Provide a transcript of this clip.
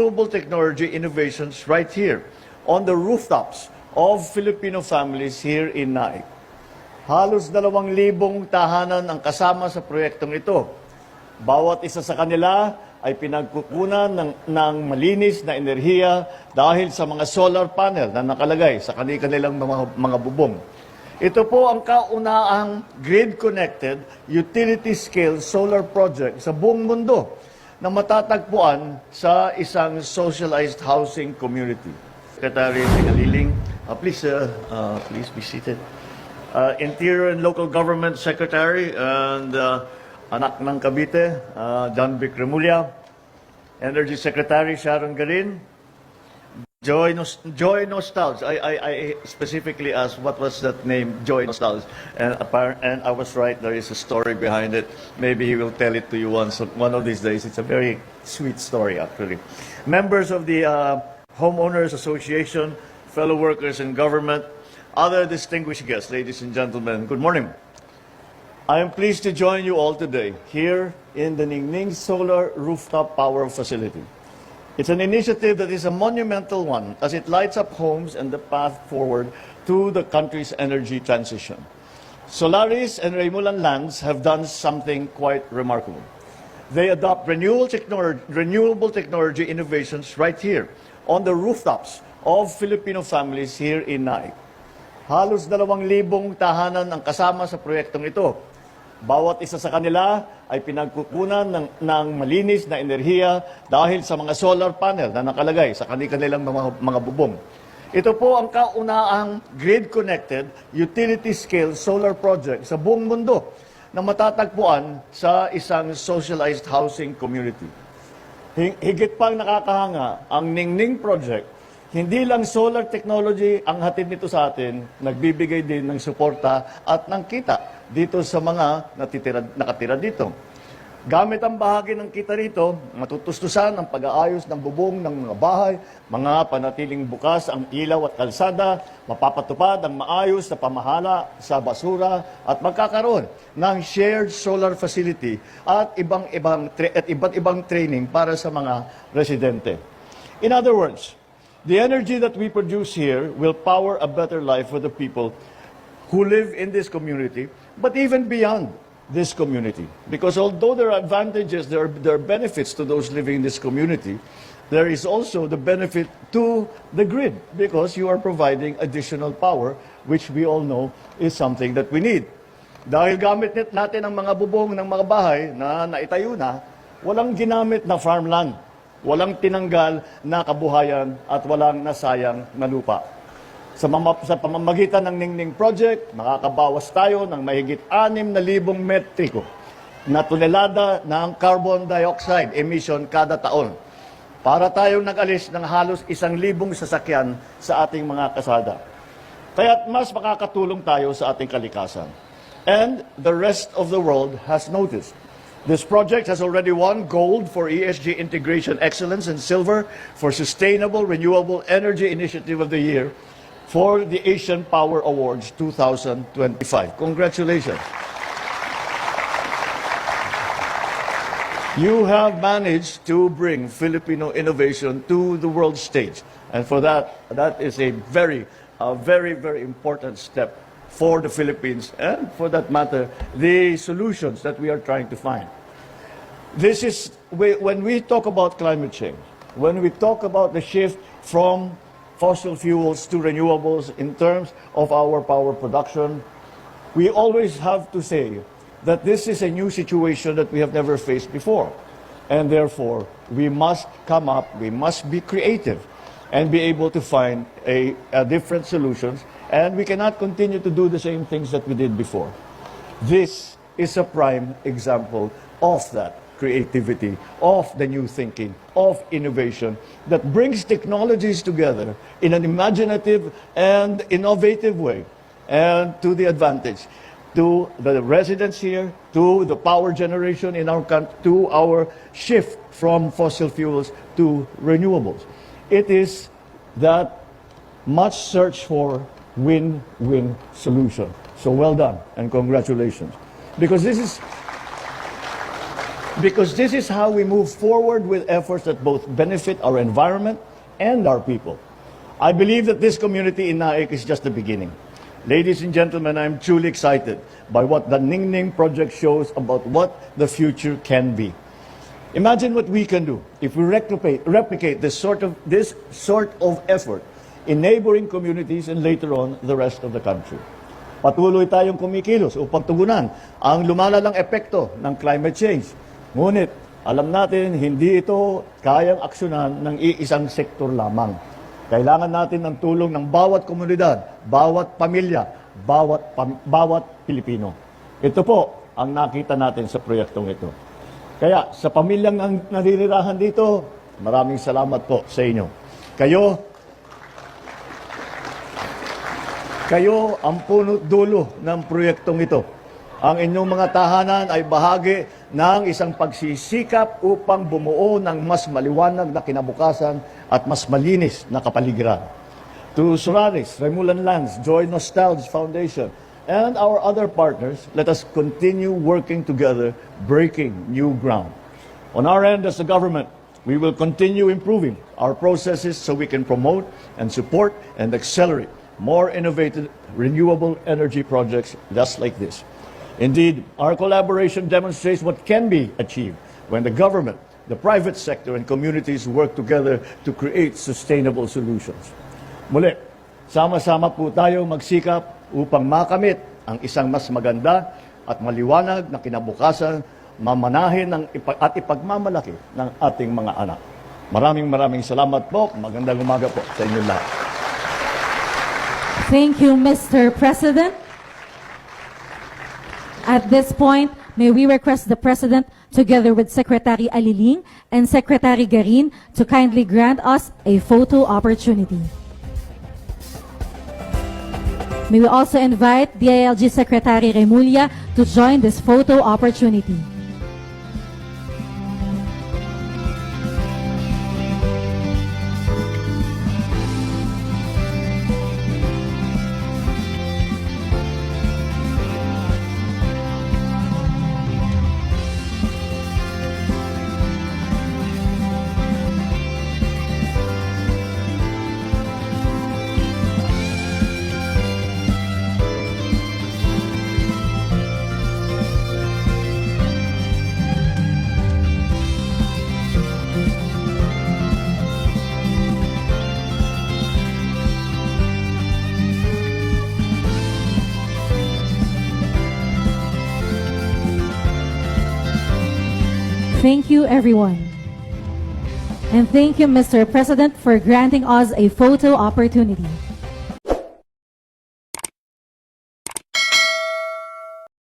renewable technology innovations right here on the rooftops of Filipino families here in Naik. Halos dalawang libong tahanan ang kasama sa proyektong ito. Bawat isa sa kanila ay pinagkukunan ng, ng malinis na enerhiya dahil sa mga solar panel na nakalagay sa kanilang mga, mga bubong. Ito po ang kaunahang grid-connected, utility-scale solar project sa buong mundo na matatagpuan sa isang socialized housing community. Secretary Sinaliling, uh, please, uh, uh, please be seated. Uh, Interior and Local Government Secretary and uh, anak ng Cavite, uh, John Vic Remulla, Energy Secretary Sharon Garin, Joy, Nos- Joy Nostals. I, I, I specifically asked what was that name, Joy Nostals, and appar- and I was right. There is a story behind it. Maybe he will tell it to you once one of these days. It's a very sweet story, actually. Members of the uh, homeowners association, fellow workers in government, other distinguished guests, ladies and gentlemen. Good morning. I am pleased to join you all today here in the Ningning Solar Rooftop Power Facility. It's an initiative that is a monumental one as it lights up homes and the path forward to the country's energy transition. Solaris and Raymulan Lands have done something quite remarkable. They adopt renewable technology, renewable technology innovations right here on the rooftops of Filipino families here in Naik. Halos dalawang libong tahanan ang kasama sa proyektong ito. Bawat isa sa kanila ay pinagkukunan ng, ng malinis na enerhiya dahil sa mga solar panel na nakalagay sa kanilang mga, mga bubong. Ito po ang kaunahang grid-connected, utility-scale solar project sa buong mundo na matatagpuan sa isang socialized housing community. Hi- Higit pang nakakahanga, ang Ningning Project, hindi lang solar technology ang hatid nito sa atin, nagbibigay din ng suporta at ng kita dito sa mga natitira, nakatira dito. Gamit ang bahagi ng kita rito, matutustusan ang pag-aayos ng bubong ng mga bahay, mga panatiling bukas ang ilaw at kalsada, mapapatupad ang maayos na pamahala sa basura at magkakaroon ng shared solar facility at ibang ibang at iba't ibang training para sa mga residente. In other words, the energy that we produce here will power a better life for the people who live in this community, but even beyond this community. Because although there are advantages, there are, there are benefits to those living in this community, there is also the benefit to the grid because you are providing additional power, which we all know is something that we need. Dahil gamit natin ang mga bubong ng mga bahay na naitayo na, walang ginamit na farmland, walang tinanggal na kabuhayan at walang nasayang na lupa. Sa, mama, sa pamamagitan ng Ningning Project, makakabawas tayo ng mahigit 6,000 metriko na tonelada ng carbon dioxide emission kada taon para tayong nag-alis ng halos isang libong sasakyan sa ating mga kasada. Kaya't mas makakatulong tayo sa ating kalikasan. And the rest of the world has noticed. This project has already won gold for ESG Integration Excellence and silver for Sustainable Renewable Energy Initiative of the Year for the Asian Power Awards 2025. Congratulations. You have managed to bring Filipino innovation to the world stage. And for that, that is a very, a very, very important step for the Philippines and for that matter, the solutions that we are trying to find. This is, when we talk about climate change, when we talk about the shift from fossil fuels to renewables in terms of our power production, we always have to say that this is a new situation that we have never faced before. And therefore, we must come up, we must be creative and be able to find a, a different solutions. And we cannot continue to do the same things that we did before. This is a prime example of that creativity, of the new thinking, of innovation that brings technologies together in an imaginative and innovative way and to the advantage to the residents here, to the power generation in our country, to our shift from fossil fuels to renewables. It is that much search for win-win solution. So well done and congratulations. Because this is Because this is how we move forward with efforts that both benefit our environment and our people. I believe that this community in Naik is just the beginning. Ladies and gentlemen, I'm truly excited by what the Ning Ning project shows about what the future can be. Imagine what we can do if we replicate, replicate this sort of this sort of effort in neighboring communities and later on the rest of the country. Patuloy tayong kumikilos upang tugunan ang lumalalang epekto ng climate change. Ngunit alam natin hindi ito kayang aksyonan ng iisang sektor lamang. Kailangan natin ng tulong ng bawat komunidad, bawat pamilya, bawat pam- bawat Pilipino. Ito po ang nakita natin sa proyektong ito. Kaya sa pamilyang nan- naninirahan dito, maraming salamat po sa inyo. Kayo, kayo ang punot dulo ng proyektong ito. Ang inyong mga tahanan ay bahagi ng isang pagsisikap upang bumuo ng mas maliwanag na kinabukasan at mas malinis na kapaligiran. To Solaris, Remulan Lands, Joy Nostalgia Foundation, and our other partners, let us continue working together, breaking new ground. On our end as a government, we will continue improving our processes so we can promote and support and accelerate more innovative renewable energy projects just like this. Indeed, our collaboration demonstrates what can be achieved when the government, the private sector, and communities work together to create sustainable solutions. Muli, sama-sama po tayo magsikap upang makamit ang isang mas maganda at maliwanag na kinabukasan, mamanahin ng ipa- at ipagmamalaki ng ating mga anak. Maraming maraming salamat po. Magandang umaga po sa inyo lahat. Thank you, Mr. President. At this point, may we request the President, together with Secretary Aliling and Secretary Garin, to kindly grant us a photo opportunity. May we also invite DILG Secretary Remulla to join this photo opportunity. Thank you, everyone. And thank you, Mr. President, for granting us a photo opportunity.